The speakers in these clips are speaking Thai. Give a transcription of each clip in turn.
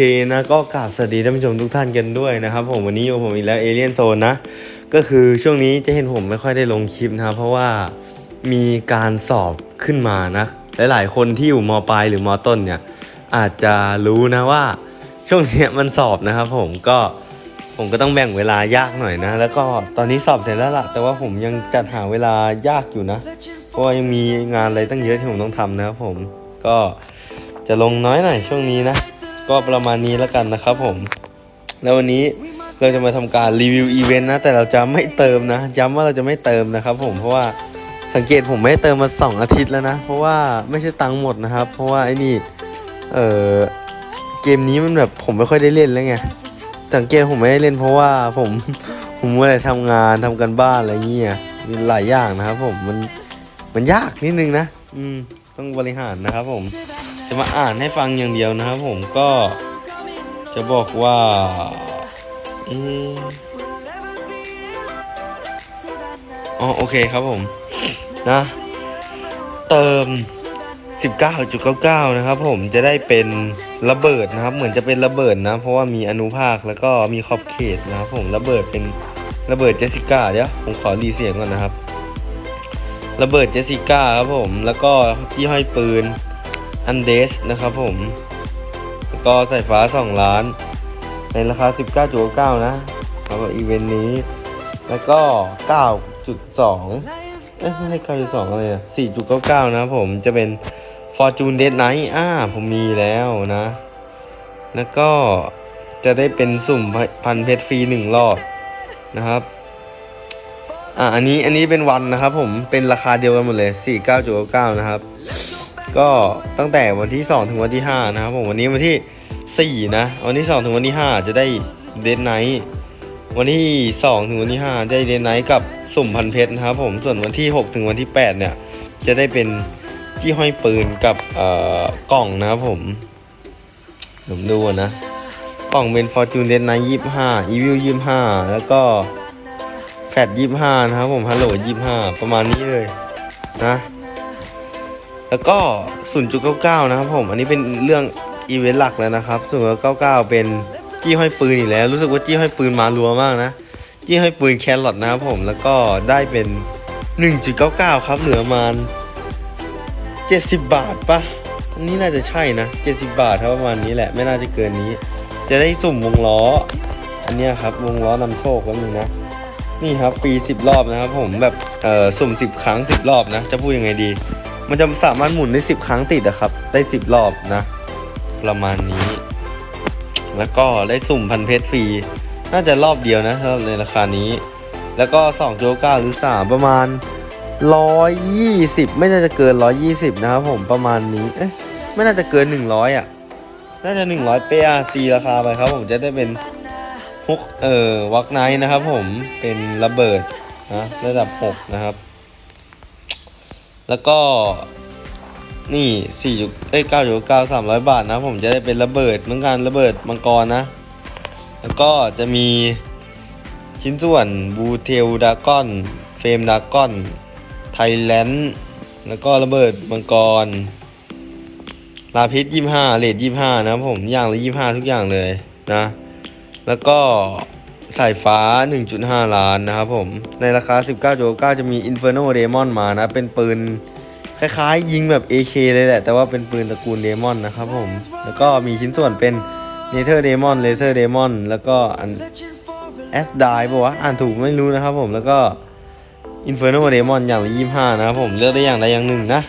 เคนะก็กราบสวัสดีท่านผู้ชมทุกท่านกันด้วยนะครับ ผมวันนี้อยู่ผมอีกแล้วเอเลียนโซนนะ ก็คือช่วงนี้จะเห็นผมไม่ค่อยได้ลงคลิปนะครับ เพราะว่ามีการสอบขึ้นมานะ หลาย ๆ คนที่อยู่มปลายหรือมต้นเนี่ย อาจจะรู้นะว่า ช่วงนี้มันสอบนะครับ ผมก็ผมก็ต้องแบ่งเวลายากหน่อยนะ แล้วก็ตอนนี้สอบเสร็จแล้วล่ะ แต่ว่าผมยังจัดหาเวลายากอยู่นะเพราะยังมีงานอะไรตั้งเยอะที่ผมต้องทำนะครับผมก็จะลงน้อยหน่อยช่วงนี้นะ ก็ประมาณนี้แล้วกันนะครับผม แล้ววันนี้เราจะมาทำการรีวิวอีเวนต์นะ แต่เราจะไม่เติมนะ ย้ำว่าเราจะไม่เติมนะครับ ผมเพราะว่าสังเกตผมไม่ได้เติมมาสองอาทิตย์แล้วนะ เพราะว่าไม่ใช่ตังค์หมดนะครับ เพราะว่าไอ้นี่เออเกมนี้มันแบบผมไม่ค่อยได้เล่นแล้วไงสังเกตผมไม่ได้เล่นเพราะว่าผมผมมัวแต่ทำงานทำกันบ้านอะไรเงี้ยหลายอย่างนะครับ ผมมันมันยากนิดนึงนะ อืมต้องบริหารนะครับผม จะมาอ่านให้ฟังอย่างเดียวนะครับผมก็จะบอกว่าอ๋อโอเคครับผม นะ เติม 19.99 นะครับผมจะได้เป็นระเบิดนะครับ เหมือนจะเป็นระเบิดนะ เพราะว่ามีอนุภาคแล้วก็มีขอบเขตนะครับผมระเบิดเป็นระเบิดเจสิก้าเดี๋ยวผมขอรีเสียงก่อนนะครับ ระเบิดเจสสิก้าครับผมแล้วก็ที่ห้อยปืน อันเดสนะครับผมแล้วก็สายฟ้า 2 ล้าน ในราคา 19.9 นะสำหรับอีเวนต์นี้ แล้วก็ 9.2 เอ้ยไม่ใช่9.2อะไรอะ4.99 นะครับผมจะเป็น Fortune Dead Night อ่าผมมีแล้วนะ แล้วก็จะได้เป็นสุ่มพันเพชรฟรีหนึ่งรอบนะครับ อ่าอันนี้อันนี้เป็นวันนะครับผมเป็นราคาเดียวกันหมดเลย 49.99 นะครับ ก็ตั้งแต่วันที่ 2 ถึงวันที่ 5 นะครับผมวันนี้วันที่ 4 นะ วันที่ 2 ถึงวันที่ 5 จะได้เดนไนท์วันที่ 2 ถึงวันที่ 5 ได้เดนไนท์กับสุ่มพันเพชรนะครับผมส่วนวันที่ 6 ถึงวันที่ 8 เนี่ย จะได้เป็นที่ห้อยปืนกับเอ่อกล่องนะครับผมผมดูนะกล่องเป็น Fortune Dead Knight 25 Evil 25แล้วก็แฟด25นะครับผม Hello 25ประมาณนี้เลยนะ แล้วก็ 0.99 นะครับผมอันนี้เป็นเรื่องอีเวนต์หลักแล้วนะครับ0.99 เป็นจี้ห้อยปืนอีกแล้ว รู้สึกว่าจี้ห้อยปืนมารัวมากนะ จี้ห้อยปืนแครอทนะครับผมแล้วก็ได้เป็น 1.99 ครับ เหลือประมาณ 70 บาทปะอันนี้น่าจะใช่นะ 70 บาทครับประมาณนี้แหละไม่น่าจะเกินนี้ จะได้สุ่มวงล้อ อันนี้ครับวงล้อนำโชคแล้วนึงนะนี่ครับฟรี10 รอบนะครับผมแบบเอ่อสุ่ม 10 ครั้ง 10 รอบนะ จะพูดยังไงดี มันจะสามารถหมุนได้สิบครั้งติดอะครับ ได้สิบรอบนะ ประมาณนี้ แล้วก็ได้สุ่มพันเพชรฟรี น่าจะรอบเดียวนะสำหรับในราคานี้ แล้วก็2โจก้าหรือ3ประมาณ120ไม่น่าจะเกิน120นะครับผมประมาณนี้ เอ๊ะไม่น่าจะเกิน100อะ น่าจะ100เป๊ะตีราคาไปครับผมจะได้เป็นฮุกเอ่อวักไนท์นะครับผมเป็นระเบิดนะระดับ6นะครับ แล้วก็นี่สี่จุดเอ้ยเก้าจุดเก้าสามร้อยบาทนะ ผมจะได้เป็นระเบิดเหมือนกันระเบิดมังกรนะ แล้วก็จะมีชิ้นส่วนบูเทลดากอน เฟรมดากอนไทแลนด์แล้วก็ระเบิดมังกร ลาพิษยี่ห้าเลดยี่ห้านะผมอย่างละยี่ห้าทุกอย่างเลยนะ แล้วก็ สายฟ้า 1.5 ล้านนะครับผม ในราคา 19.9 จะมี Inferno Demon มานะ เป็นปืนคล้ายๆ ยิงแบบ AK เลยแหละ แต่ว่าเป็นปืนตระกูลเดมอนนะครับผม แล้วก็มีชิ้นส่วนเป็น Nether Demon Laser Demon แล้วก็อัน S Die ปะวะ อ่านถูกไม่รู้นะครับผม แล้วก็ Inferno Demon อย่างละ25นะครับผม เลือกได้อย่างใดอย่างหนึ่งนะ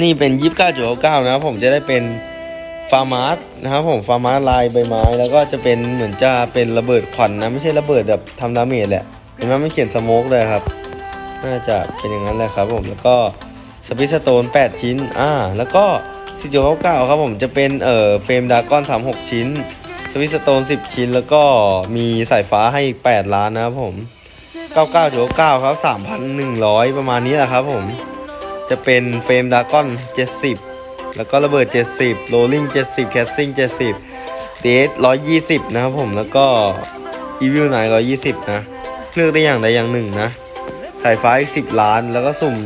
นี่เป็น29.9นะครับผมจะได้เป็น ฟาร์มาร์นะครับผมฟาร์มาร์ลายใบไม้ แล้วก็จะเป็นเหมือนจะเป็นระเบิดควันนะ ไม่ใช่ระเบิดแบบทำดาเมจแหละเห็นไหมไม่เขียนสโมกเลยครับ น่าจะเป็นอย่างนั้นแหละครับผมแล้วก็สปิสโตน 8 ชิ้นอ่าแล้วก็สิจเก้าครับผมจะเป็นเอ่อเฟรมดากอน 36 ชิ้นสปิสโตน 10 ชิ้น แล้วก็มีสายฟ้าให้อีก 8 ล้านนะครับผม99.9ครับ 3,100 ประมาณนี้แหละครับผม จะเป็นเฟรมดากอน 70 แล้วก็ระเบิด 70โรลลิง70แคสซิ่ง70เดท120 นะครับผมแล้วก็อีวิลไน120 นะ เลือกได้อย่างใดอย่างหนึ่งนะสายฟ้าอีก 10 ล้านแล้วก็สุ่ม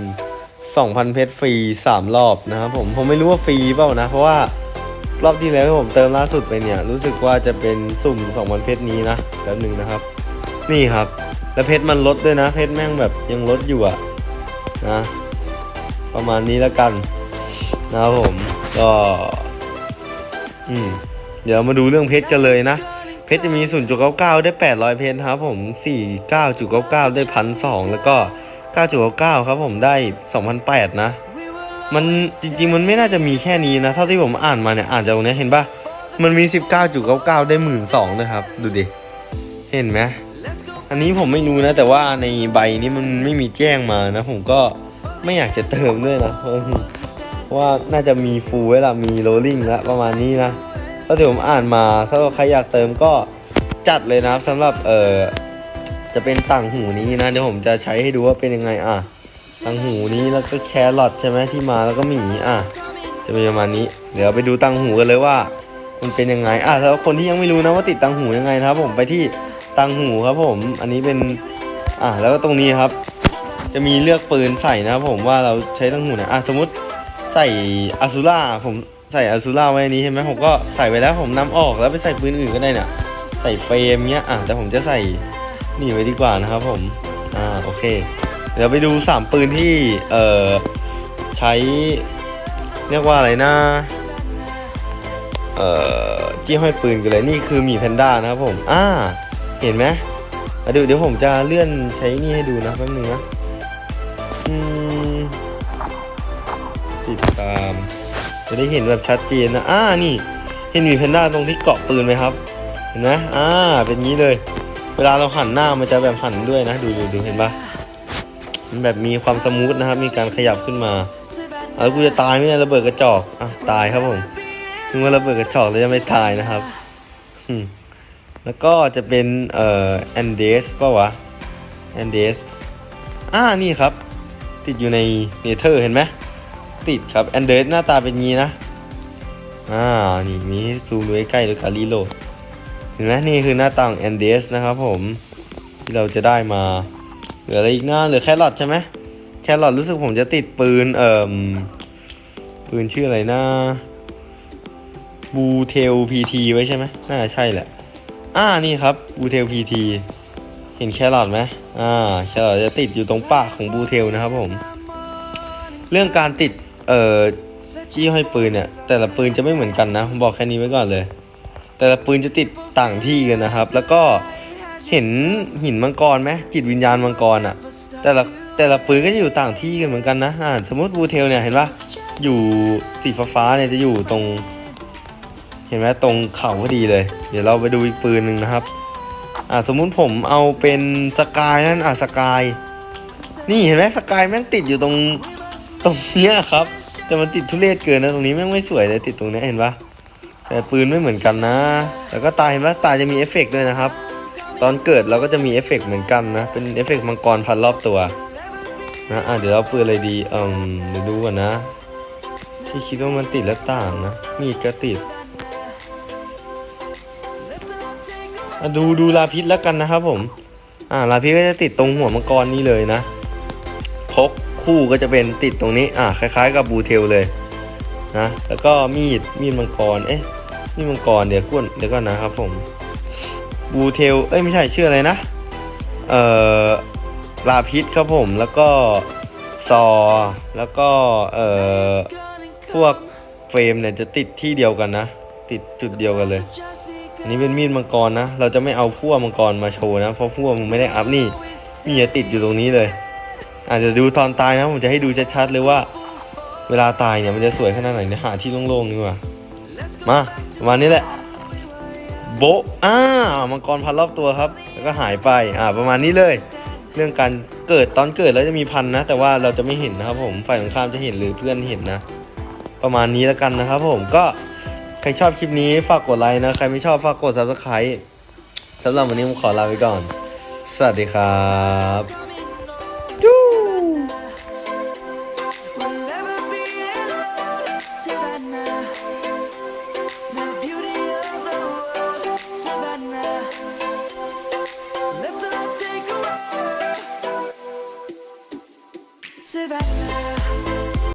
2,000 เพชรฟรี 3 รอบนะครับผมผมไม่รู้ว่าฟรีเปล่านะ เพราะว่ารอบที่แล้วที่ผมเติมล่าสุดไปเนี่ย รู้สึกว่าจะเป็นสุ่ม 2,000 เพชรนี้นะแป๊บหนึ่งนะครับ นี่ครับ แล้วเพชรมันลดด้วยนะ เพชรแม่งแบบยังลดอยู่อะนะประมาณนี้แล้วกัน นะครับผมก็อืมเดี๋ยวมาดูเรื่องเพชรกันเลยนะ เพชรจะมี 0.99 ได้ 800 เพชรครับผม 49.99 ได้พันสองแล้วก็ 9.99 ครับผมได้ 2,008 นะ มันจริงๆ มันไม่น่าจะมีแค่นี้นะ เท่าที่ผมอ่านมาเนี่ย อ่านจากตรงเนี้ยเห็นปะมันมี 19.99 ได้12,000นะครับ ดูดิ เห็นไหมอันนี้ผมไม่รู้นะ แต่ว่าในใบนี้มันไม่มีแจ้งมานะ ผมก็ไม่อยากจะเติมด้วยนะ ว่าน่าจะมีฟูลไว้ละมีโรลลิ่งละประมาณนี้นะถ้าที่ผมอ่านมาถ้าใครอยากเติมก็จัดเลยนะสำหรับเออจะเป็นต่างหูนี้นะเดี๋ยวผมจะใช้ให้ดูว่าเป็นยังไงอะต่างหูนี้แล้วก็แครอทใช่ไหมที่มาแล้วก็หมีอะจะมีประมาณนี้ เดี๋ยวไปดูต่างหูกันเลยว่า มันเป็นยังไงอะแล้วคนที่ยังไม่รู้นะว่าติดต่างหูยังไงนะครับ ผมไปที่ต่างหูครับผม อันนี้เป็นอะแล้วก็ตรงนี้ครับ จะมีเลือกปืนใส่นะครับผมว่าเราใช้ต่างหูไหนอะสมมติ ใส่อาซูล่าผมใส่อาซูล่าไว้อันนี้ใช่ไหมผมก็ใส่ไว้แล้วผมนำออกแล้วไปใส่ปืนอื่นก็ได้เนี่ยใส่เฟรมเนี้ยอะแต่ผมจะใส่นี่ไว้ดีกว่านะครับผมอ่าโอเค เดี๋ยวไปดูสามปืนที่เอ่อใช้เรียกว่าอะไรนะเอ่อจี้ห้อยปืนกันเลยนี่คือหมีแพนด้านะครับผมอ่าเห็นไหมอะเดี๋ยวเดี๋ยวผมจะเลื่อนใช้นี่ให้ดูนะแป๊บนึงนะอืม ติดตาม จะได้เห็นแบบชัดเจนนะอ่านี่ เห็นมีแพนด้าตรงที่เกาะปืนไหมครับ เห็นไหมอ่าเป็นงี้เลย เวลาเราหันหน้ามันจะแบบหันด้วยนะ ดูดูดูเห็นปะมันแบบมีความสมูทนะครับ มีการขยับขึ้นมาเอาแล้วกูจะตายไหมเนี่ยระเบิดกระจอกอะตายครับผมนึกว่าระเบิดกระจอกแล้วจะไม่ตายนะครับแล้วก็จะเป็นเอ่อแอนเดสป่าวะแอนเดสอ่านี่ครับ ติดอยู่ในเนเธอร์เห็นไหม ติดครับแอนเดสหน้าตาเป็นงี้นะ อ่า นี่มีซูมดูใกล้ๆโดยการรีโหลด เห็นไหมนี่คือหน้าตาของแอนเดสนะครับผม ที่เราจะได้มา เหลืออะไรอีกหน้าเหลือแครอทใช่ไหมแครอทรู้สึกผมจะติดปืน เอ่มปืนชื่ออะไรนะบูเทลพีทีไว้ใช่ไหมน่าจะใช่แหละ อ่า นี่ครับบูเทลพีทีเห็นแครอทไหมอ่า แครอทจะติดอยู่ตรงปากของบูเทลนะครับผม เรื่องการติด เอ่อจี้ห้อยปืนเนี่ยแต่ละปืนจะไม่เหมือนกันนะผมบอกแค่นี้ไว้ก่อนเลย แต่ละปืนจะติดต่างที่กันนะครับ แล้วก็เห็นหินมังกรไหมจิตวิญญาณมังกรอะแต่ละแต่ละปืนก็จะอยู่ต่างที่กันเหมือนกันนะอ่าสมมติบูเทลเนี่ยเห็นปะอยู่สีฟ้าเนี่ยจะอยู่ตรง เห็นไหมตรงเข่าพอดีเลย เดี๋ยวเราไปดูอีกปืนหนึ่งนะครับอ่าสมมุติผมเอาเป็นสกายนั่นอะสกายนี่เห็นไหมสกายแม่งติดอยู่ตรง ตรงเนี้ยครับ แต่มันติดทุเรศเกินนะตรงนี้แม่งไม่สวยเลยติดตรงนี้เห็นปะแต่ปืนไม่เหมือนกันนะแล้วก็ตาเห็นปะตาจะมีเอฟเฟกต์ด้วยนะครับ ตอนเกิดเราก็จะมีเอฟเฟกต์เหมือนกันนะ เป็นเอฟเฟกต์มังกรพันรอบตัวนะอะเดี๋ยวเราปืนอะไรดีเอืมเดี๋ยวดูก่อนนะ ที่คิดว่ามันติดแล้วต่างนะมีดก็ติดอะดูดูลาพิษแล้วกันนะครับผม อ่าลาพิษก็จะติดตรงหัวมังกรนี่เลยนะพก คู่ก็จะเป็นติดตรงนี้อ่าคล้าย ๆ กับบูเทลเลยนะแล้วก็มีดมีดมังกรเอ๊ะมีดมังกรเดี๋ยวก้วนเดี๋ยวก่อนนะครับผมบูเทลเอ้ยไม่ใช่ชื่ออะไรนะเอ่อลาพิษครับผมแล้วก็ซอแล้วก็เอ่อพวกเฟรมเนี่ยจะติดที่เดียวกันนะ ติดจุดเดียวกันเลยอันนี้เป็นมีดมังกรนะ เราจะไม่เอาพั่วมังกรมาโชว์นะ เพราะพั่วมันไม่ได้อัพนี่มีจะติดอยู่ตรงนี้เลย อาจจะดูตอนตายนะผมจะให้ดูชัดๆเลยว่า เวลาตายเนี่ยมันจะสวยขนาดไหนเนี่ยหาที่โล่งๆดีกว่ามาประมาณนี้แหละโบอ้ามังกรพันรอบตัวครับ แล้วก็หายไปอ่าประมาณนี้เลย เรื่องการเกิดตอนเกิดแล้วจะมีพันนะ แต่ว่าเราจะไม่เห็นนะครับผมฝ่ายตรงข้ามจะเห็นหรือเพื่อนเห็นนะ ประมาณนี้แล้วกันนะครับผมก็ใครชอบคลิปนี้ฝากกดไลค์นะใครไม่ชอบฝากกด subscribe สำหรับวันนี้ผมขอลาไปก่อน สวัสดีครับ